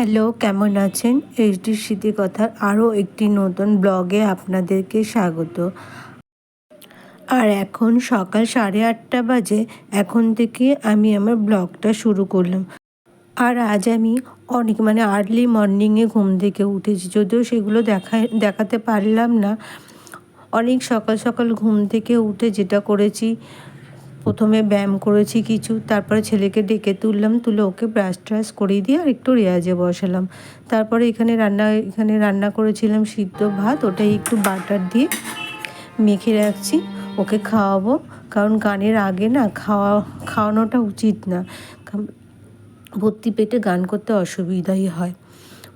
Hello কেমন আছেন? HD স্মৃতি কথার আরও একটি নতুন ব্লগে আপনাদেরকে স্বাগত। আর এখন সকাল সাড়ে আটটা বাজে, এখন থেকে আমি আমার ব্লগটা শুরু করলাম। আর আজ আমি অনেক মানে আর্লি মর্নিংয়ে ঘুম থেকে উঠেছি, যদিও সেগুলো দেখা, দেখাতে পারলাম না। অনেক সকাল সকাল ঘুম থেকে উঠে যেটা করেছি প্রথমে ব্যায়াম করেছি কিছু, তারপরে ছেলেকে ডেকে তুললাম, তুলে ওকে ব্রাশ ট্রাশ করিয়ে দিয়ে আর একটু রেয়াজে বসালাম। তারপরে এখানে রান্না এখানে রান্না করেছিলাম সিদ্ধ ভাত, ওটাই একটু বাটার দিয়ে মেখে রাখছি, ওকে খাওয়াবো। কারণ গানের আগে না খাওয়া, খাওয়ানোটা উচিত না। ভর্তি পেটে গান করতে অসুবিধাই হয়।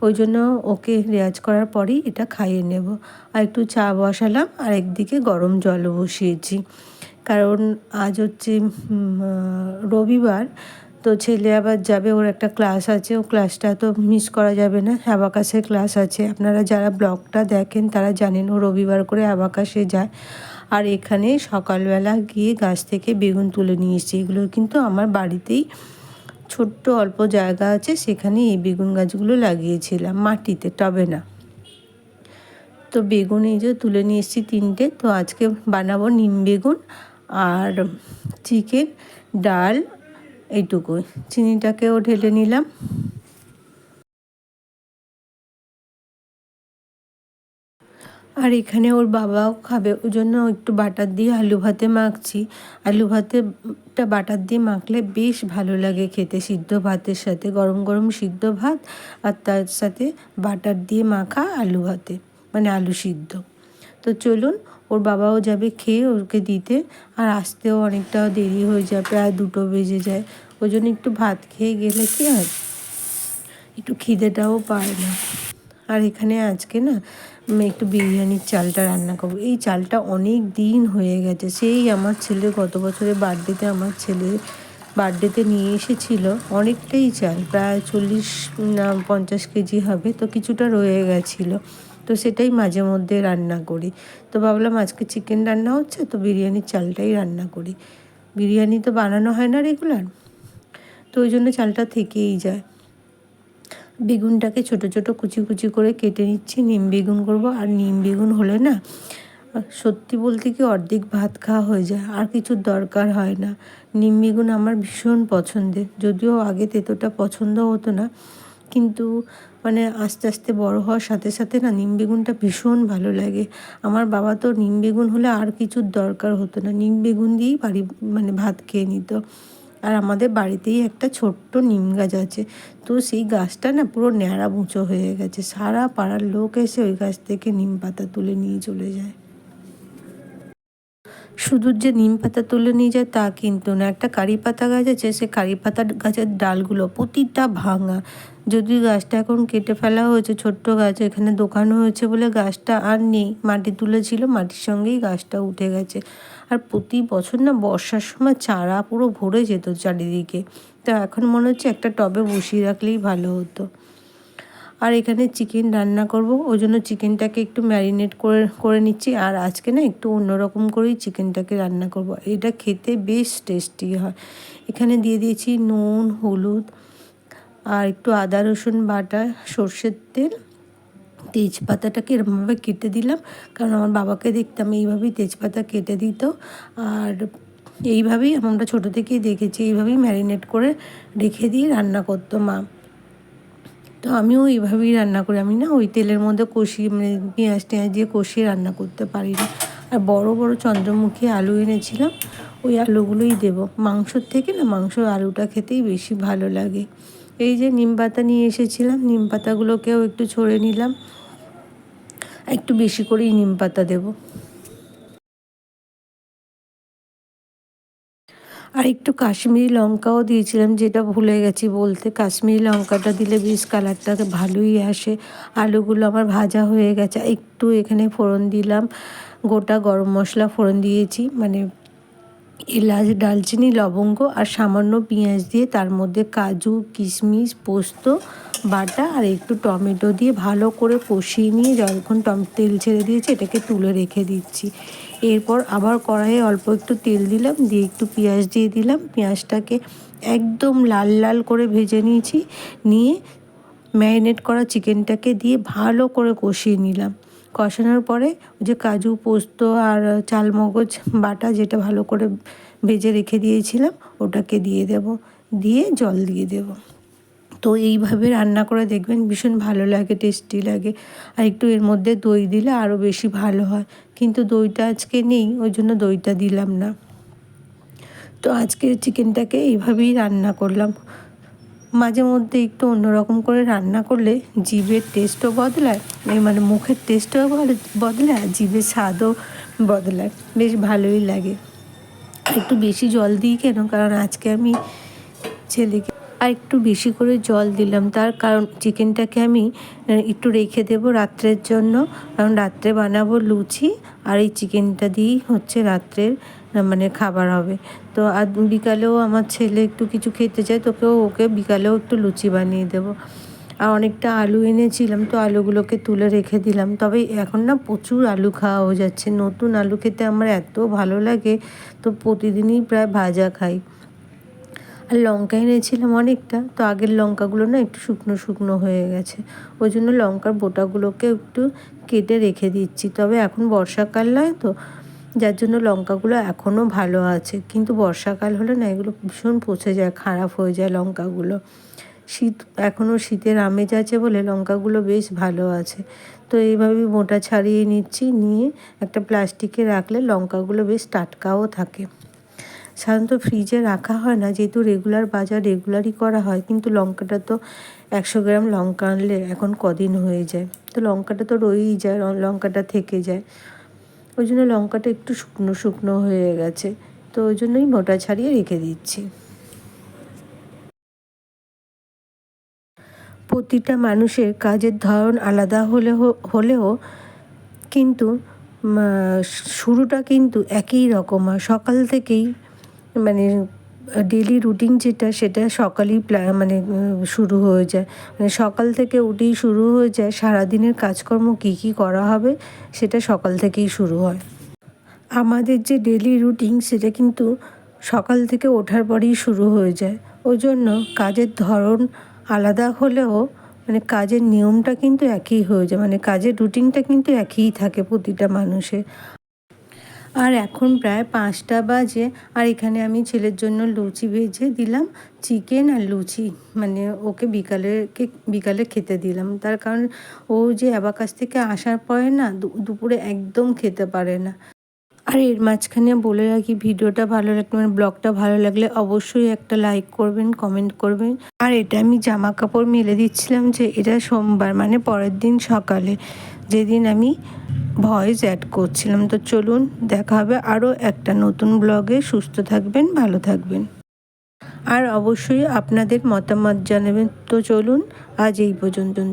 ওই জন্য ওকে রেয়াজ করার পরেই এটা খাইয়ে নেব। আর একটু চা বসালাম, আর একদিকে গরম জলও বসিয়েছি। কারণ আজ হচ্ছে রবিবার, তো ছেলে আবার যাবে, ওর একটা ক্লাস আছে, ও ক্লাসটা তো মিস করা যাবে না, অ্যাবাকাসের ক্লাস আছে। আপনারা যারা ব্লগটা দেখেন, তারা জানেন ও রবিবার করে অ্যাবাকাসে যায়। আর এখানে সকালবেলা গিয়ে গাছ থেকে বেগুন তুলে নিয়ে এসেছি। এগুলো কিন্তু আমার বাড়িতেই ছোট্ট অল্প জায়গা আছে, সেখানে এই বেগুন গাছগুলো লাগিয়েছিলাম, মাটিতে, টবে না। তো বেগুন এই যে তুলে নিয়ে এসেছি তিনটে, তো আজকে বানাবো নিম বেগুন আর চিকেন, ডাল, এইটুকুই। চিনিটাকেও ঢেলে নিলাম। আর এখানে ওর বাবাও খাবে, ওই জন্য একটু বাটার দিয়ে আলু ভাতে মাখছি। আলু ভাতেটা বাটার দিয়ে মাখলে বেশ ভালো লাগে খেতে, সিদ্ধ ভাতের সাথে, গরম গরম সিদ্ধ ভাত আর তার সাথে বাটার দিয়ে মাখা আলু ভাতে মানে আলু সিদ্ধ। তো চলুন ওর বাবাও যাবে খেয়ে ওকে দিতে, আর আসতেও অনেকটা দেরি হয়ে যায়, প্রায় দুটো বেজে যায়। ওই জন্য একটু ভাত খেয়ে গেলে কি হয়? একটু খিদেটাও পায় না। আর এখানে আজকে না একটু বিরিয়ানির চালটা রান্না করব। এই চালটা অনেক দিন হয়ে গেছে। সেই আমার ছেলে গত বছরের বার্থডেতে আমার ছেলে বার্থডেতে নিয়ে এসেছিল অনেকটাই চাল, প্রায় চল্লিশ না পঞ্চাশ কেজি হবে, তো কিছুটা রয়ে গেছিল। তো সেটাই মাঝে মধ্যে রান্না করি। তো ভাবলাম আজকে চিকেন রান্না হচ্ছে, তো বিরিয়ানির চালটাই রান্না করি। বিরিয়ানি তো বানানো হয় না রেগুলার তো ওই জন্য চালটা থেকেই যায়। বেগুনটাকে ছোট ছোট কুচি কুচি করে কেটে নিচ্ছি, নিম বেগুন করব। আর নিম বেগুন হলে না, সত্যি বলতে কি অর্ধেক ভাত খাওয়া হয়ে যায়, আর কিছুর দরকার হয় না। নিম বেগুন আমার ভীষণ পছন্দের, যদিও আগে তেতোটা পছন্দ হতো না, কিন্তু মানে আস্তে আস্তে বড় হওয়ার সাথে সাথে না নিম বেগুনটা ভীষণ ভালো লাগে। আমার বাবা তো নিম বেগুন হলে আর কিছুর দরকার হতো না। নিম বেগুন দিয়েই বাড়ি মানে ভাত খেয়ে নিত। আর আমাদের বাড়িতেই একটা ছোট্ট নিম গাছ আছে। তো সেই গাছটা না পুরো ন্যাড়া মুচো হয়ে গেছে। সারা পাড়ার লোক এসে ওই গাছ থেকে নিম পাতা তুলে নিয়ে চলে যায়। শুধু যে নিম পাতা তুলে নিয়ে যায় তা কিন্তু না, একটা কারি পাতা গাছ আছে, সে কারি পাতা গাছের ডালগুলো প্রতিটা ভাঙা। যদি গাছটা এখন কেটে ফেলা হয়েছে, ছোট্ট গাছ, এখানে দোকান হয়েছে বলে গাছটা আর নেই। মাটি তুলেছিল, মাটির সঙ্গেই গাছটা উঠে গেছে। আর প্রতি বছর না বর্ষার সময় চারা পুরো ভরে যেত চারিদিকে। তো এখন মনে হচ্ছে একটা টবে বসিয়ে রাখলেই ভালো হতো। আর এখানে চিকেন রান্না করব। ওই জন্য চিকেনটাকে একটু ম্যারিনেট করে করে নিচ্ছি। আর আজকে না একটু অন্যরকম করেই চিকেনটাকে রান্না করব। এটা খেতে বেশ টেস্টি হয়। এখানে দিয়ে দিয়েছি নুন, হলুদ আর একটু আদা, রসুন বাটা, সর্ষের তেল। তেজপাতাটাকে এরমভাবে কেটে দিলাম। কারণ আমার বাবাকে দেখতাম এইভাবেই তেজপাতা কেটে দিত। আর এইভাবেই আমরা ছোটো থেকেই দেখেছি, এইভাবেই ম্যারিনেট করে রেখে দিয়ে রান্না করতো মা। তো আমিও এইভাবেই রান্না করি। আমি না ওই তেলের মধ্যে কষিয়ে মানে পেঁয়াজ টেঁয়াজ দিয়ে কষিয়ে রান্না করতে পারি না। আর বড় বড় চন্দ্রমুখী আলু এনেছিলাম, ওই আলুগুলোই দেব। মাংসর থেকে না মাংসর আলুটা খেতেই বেশি ভালো লাগে। এই যে নিম পাতা নিয়ে এসেছিলাম, নিম পাতাগুলোকেও একটু ছড়ে নিলাম। একটু বেশি করেই নিম পাতা দেবো। আর একটু কাশ্মীরি লঙ্কাও দিয়েছিলাম, যেটা ভুলে গেছি বলতে। কাশ্মীরি লঙ্কাটা দিলে বেশ কালারটা ভালোই আসে। আলুগুলো আমার ভাজা হয়ে গেছে। একটু এখানে ফোড়ন দিলাম। গোটা গরম মশলা ফোড়ন দিয়েছি। মানে এলাচ, ডালচিনি, লবঙ্গ আর সামান্য পেঁয়াজ দিয়ে তার মধ্যে কাজু, কিশমিশ, পোস্ত, বাটা আর একটু টমেটো দিয়ে ভালো করে কষিয়ে নিয়ে যখন টম, তেল ছেড়ে দিয়েছি এটাকে তুলে রেখে দিচ্ছি। এরপর আবার কড়াইয়ে অল্প একটু তেল দিলাম, দিয়ে একটু পেঁয়াজ দিয়ে দিলাম। পেঁয়াজটাকে একদম লাল লাল করে ভেজে নিয়েছি, নিয়ে ম্যারিনেট করা চিকেনটাকে দিয়ে ভালো করে কষিয়ে নিলাম। কষানোর পরে যে কাজু, পোস্ত আর চালমগজ বাটা যেটা ভালো করে ভেজে রেখে দিয়েছিলাম, ওটাকে দিয়ে দেব। দিয়ে জল দিয়ে দেব। তো এইভাবে রান্না করে দেখবেন ভীষণ ভালো লাগে, টেস্টি লাগে। আর একটু এর মধ্যে দই দিলে আরও বেশি ভালো হয়। কিন্তু দইটা আজকে নেই, ওই জন্য দইটা দিলাম না। তো আজকে চিকেনটাকে এইভাবেই রান্না করলাম। মাঝে মধ্যে একটু অন্যরকম করে রান্না করলে জিভের টেস্টও বদলায় মানে মুখের টেস্টও বদলায় আর জিভের স্বাদও বদলায়। বেশ ভালোই লাগে। একটু বেশি জল দিই কেন? কারণ আজকে আমি ছেলেকে আর একটু বেশি করে জল দিলাম। তার কারণ চিকেনটাকে আমি একটু রেখে দেবো রাত্রের জন্য। কারণ রাত্রে বানাবো লুচি আর এই চিকেনটা দিয়েই হচ্ছে রাত্রের মানে খাবার হবে। তো আর বিকালেও আমার ছেলে একটু কিছু খেতে চায় তোকেও ওকে বিকালেও একটু লুচি বানিয়ে দেবো। আর অনেকটা আলু এনেছিলাম, তো আলুগুলোকে তুলে রেখে দিলাম। তবে এখন না প্রচুর আলু খাওয়া হয়ে যাচ্ছে। নতুন আলু খেতে আমার এত ভালো লাগে, তো প্রতিদিনই প্রায় ভাজা খাই। আর লঙ্কা এনেছিলাম অনেকটা, তো আগের লঙ্কাগুলো না একটু শুকনো শুকনো হয়ে গেছে। ওই জন্য লঙ্কার বোটাগুলোকে একটু কেটে রেখে দিচ্ছি। তবে এখন বর্ষাকাল নয় তো যার জন্য লঙ্কাগুলো এখনও ভালো আছে। কিন্তু বর্ষাকাল হলে না এগুলো ভীষণ পচে যায়, খারাপ হয়ে যায় লঙ্কাগুলো। শীত এখনও শীতের আমেজ আছে বলে লঙ্কাগুলো বেশ ভালো আছে। তো এইভাবে মোটা ছাড়িয়ে নিচ্ছি, নিয়ে একটা প্লাস্টিকে রাখলে লঙ্কাগুলো বেশ টাটকাও থাকে। সাধারণত ফ্রিজে রাখা হয় না, যেহেতু রেগুলার বাজার রেগুলারই করা হয়, কিন্তু লঙ্কাটা তো একশো গ্রাম লঙ্কা আনলে এখন কদিন হয়ে যায়। তো লঙ্কাটা তো রয়েই যায়, লঙ্কাটা থেকে যায়। ওই জন্য লঙ্কাটা একটু শুকনো শুকনো হয়ে গেছে। তো ওই জন্যই মোটা ছাড়িয়ে রেখে দিচ্ছি। প্রতিটা মানুষের কাজের ধরন আলাদা হলে হলেও কিন্তু শুরুটা কিন্তু একই রকম হয়। সকাল থেকেই মানে ডেলি রুটিন যেটা, সেটা সকালেই মানে শুরু হয়ে যায়। মানে সকাল থেকে উঠেই শুরু হয়ে যায়, সারাদিনের কাজকর্ম কী কী করা হবে, সেটা সকাল থেকেই শুরু হয়। আমাদের যে ডেলি রুটিন সেটা কিন্তু সকাল থেকে ওঠার পরেই শুরু হয়ে যায়। ওই জন্য কাজের ধরন আলাদা হলেও মানে কাজের নিয়মটা কিন্তু একই হয়ে যায়। মানে কাজের রুটিনটা কিন্তু একই থাকে প্রতিটা মানুষের। আর এখন প্রায় পাঁচটা বাজে, আর এখানে আমি ছেলের জন্য লুচি ভেজে দিলাম চিকেন আর লুচি। মানে ওকে বিকালে বিকালে খেতে দিলাম। তার কারণ ও যে অ্যাবাকাস থেকে আসার পরে না দুপুরে একদম খেতে পারে না। আর এর মাঝখানে বলে রাখি, ভিডিওটা ভালো লাগলে মানে ব্লগটা ভালো লাগলে অবশ্যই একটা লাইক করবেন কমেন্ট করবেন। আর এটা আমি জামা কাপড় মেলে দিচ্ছিলাম যে এটা সোমবার মানে পরের দিন সকালে। যেদিন আমি ভয়েস অ্যাড করছিলাম। তো চলুন, দেখা হবে আরও একটা নতুন ব্লগে। সুস্থ থাকবেন, ভালো থাকবেন। আর অবশ্যই আপনাদের মতামত জানাবেন। তো চলুন, আজ এই পর্যন্ত।